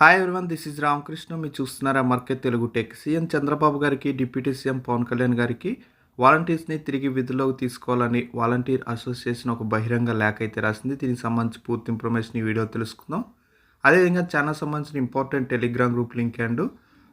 Hi everyone this is Ramakrishna మీరు చూస్తున్నారా market Telugu tech CM Chandrababu గారికి deputy CM Pawan Kalyan గారికి వాలంటీర్స్ని తిరిగి విధుల్లోకి తీసుకోవాలని వాలంటీర్ అసోసియేషన్ ఒక బహిరంగ లేఖ అయితే రాసింది. దీనికి సంబంధించి పూర్తి ఇన్ఫర్మేషన్ ఈ వీడియో తెలుసుకుందాం. అదేవిధంగా ఛానల్ సంబంధించిన important Telegram group link and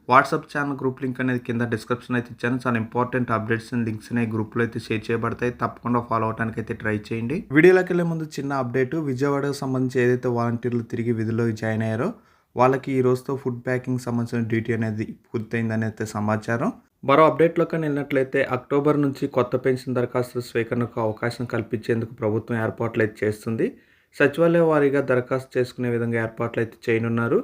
WhatsApp channel group link అనేది కింద డిస్క్రిప్షన్ అయితే ఇచ్చాను. చాలా ఇంపార్టెంట్ అప్డేట్స్ అండ్ లింక్స్ అనేవి గ్రూప్లో అయితే షేర్ చేయబడతాయి. తప్పకుండా ఫాలో అవడానికి అయితే ట్రై చేయండి. వీడియోలోకి వెళ్ళే ముందు చిన్న అప్డేట్ విజయవాడకు సంబంధించి ఏదైతే వాలంటీర్లు తిరిగి విధుల్లోకి జాయిన్ అయ్యారో వాళ్ళకి ఈ రోజుతో ఫుడ్ ప్యాకింగ్ సంబంధించిన డ్యూటీ అనేది పూర్తయిందని అయితే సమాచారం. మరో అప్డేట్లోకి వెళ్ళినట్లయితే అక్టోబర్ నుంచి కొత్త పెన్షన్ దరఖాస్తుల స్వీకరణకు అవకాశం కల్పించేందుకు ప్రభుత్వం ఏర్పాట్లు అయితే చేస్తుంది. సచివాలయ వారీగా దరఖాస్తు చేసుకునే విధంగా ఏర్పాట్లు అయితే చేయనున్నారు.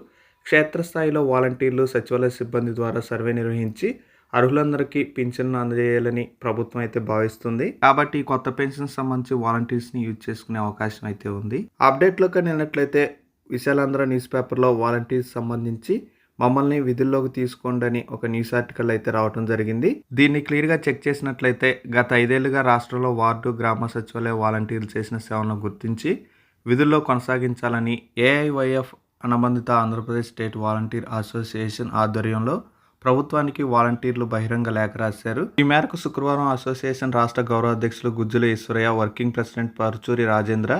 క్షేత్రస్థాయిలో వాలంటీర్లు సచివాలయ సిబ్బంది ద్వారా సర్వే నిర్వహించి అర్హులందరికీ పింఛన్ను అందజేయాలని ప్రభుత్వం అయితే భావిస్తుంది. కాబట్టి కొత్త పెన్షన్ సంబంధించి వాలంటీర్స్ని యూజ్ చేసుకునే అవకాశం అయితే ఉంది. అప్డేట్లోకి వెళ్ళినట్లయితే విశాలాంధ్ర న్యూస్ పేపర్లో వాలంటీర్స్ సంబంధించి మమ్మల్ని విధుల్లోకి తీసుకోండి అని ఒక న్యూస్ ఆర్టికల్ అయితే రావడం జరిగింది. దీన్ని క్లియర్గా చెక్ చేసినట్లయితే గత ఐదేళ్ళుగా రాష్ట్రంలో వార్డు గ్రామ సచివాలయ వాలంటీర్లు చేసిన సేవలను గుర్తించి విధుల్లో కొనసాగించాలని ఏఐవైఎఫ్ అనుబంధిత ఆంధ్రప్రదేశ్ స్టేట్ వాలంటీర్ అసోసియేషన్ ఆధ్వర్యంలో ప్రభుత్వానికి వాలంటీర్లు బహిరంగ లేఖ రాశారు. ఈ మేరకు శుక్రవారం అసోసియేషన్ రాష్ట్ర గౌరవ అధ్యక్షులు Gujjula Eswaraiah working president Paruchuri Rajendra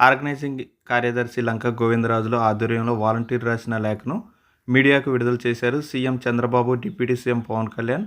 organising కార్యదర్శి లంక గోవిందరాజులు ఆధ్వర్యంలో వాలంటీర్ రాసిన లేఖను మీడియాకు విడుదల చేశారు. CM Chandrababu deputy CM Pawan Kalyan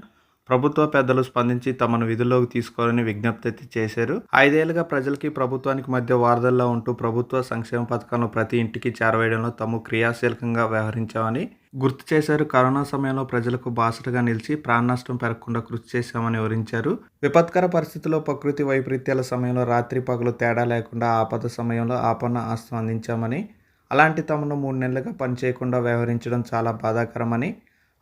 ప్రభుత్వ పెద్దలు స్పందించి తమను విధుల్లోకి తీసుకోవాలని విజ్ఞప్తి చేశారు. ఐదేళ్ళుగా ప్రజలకి ప్రభుత్వానికి మధ్య వారధల్లో ఉంటూ ప్రభుత్వ సంక్షేమ పథకాలను ప్రతి ఇంటికి చేరవేయడంలో తాము క్రియాశీలకంగా వ్యవహరించామని గుర్తు చేశారు కరోనా సమయంలో ప్రజలకు బాసటగా నిలిచి ప్రాణ నష్టం పెరగకుండా కృషి చేశామని వివరించారు. విపత్కర పరిస్థితుల్లో ప్రకృతి వైపరీత్యాల సమయంలో రాత్రి పగలు తేడా లేకుండా ఆపద సమయంలో ఆపన్న ఆస్తం అందించామని అలాంటి తమను మూడు నెలలుగా పనిచేయకుండా వ్యవహరించడం చాలా బాధాకరమని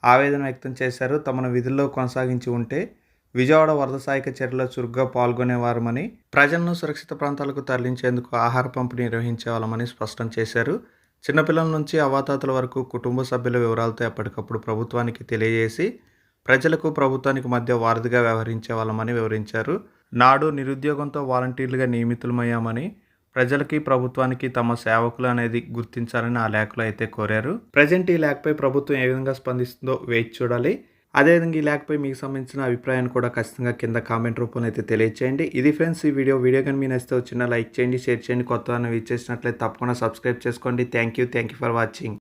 ఆవేదన వ్యక్తం చేశారు. తమను విధుల్లో కొనసాగించి ఉంటే విజయవాడ వరద సహాయక చర్యలో చురుగ్గా పాల్గొనేవారమని ప్రజలను సురక్షిత ప్రాంతాలకు తరలించేందుకు ఆహార పంపిణీ నిర్వహించేవాళ్ళమని స్పష్టం చేశారు. చిన్నపిల్లల నుంచి అవాతాతల వరకు కుటుంబ సభ్యుల వివరాలతో ఎప్పటికప్పుడు ప్రభుత్వానికి తెలియజేసి ప్రజలకు ప్రభుత్వానికి మధ్య వారధిగా వ్యవహరించే వాళ్ళమని వివరించారు. నాడు నిరుద్యోగంతో వాలంటీర్లుగా నియమితులమయ్యామని ప్రజలకి ప్రభుత్వానికి తమ సేవకులు అనేది గుర్తించాలని ఆ లేఖలో అయితే కోరారు. ప్రజెంట్ ఈ లేఖపై ప్రభుత్వం ఏ విధంగా స్పందిస్తుందో వేచి చూడాలి. అదేవిధంగా ఈ లేఖపై మీకు సంబంధించిన అభిప్రాయాన్ని కూడా ఖచ్చితంగా కింద కామెంట్ రూపంలో అయితే తెలియచేయండి. ఇది ఫ్రెండ్స్ ఈ వీడియో. వీడియో కానీ మీ నచ్చితే వచ్చిన లైక్ చేయండి షేర్ చేయండి. కొత్త వీచ్ విచ్చేసినట్లయితే తప్పకుండా సబ్స్క్రైబ్ చేసుకోండి. Thank you thank you for watching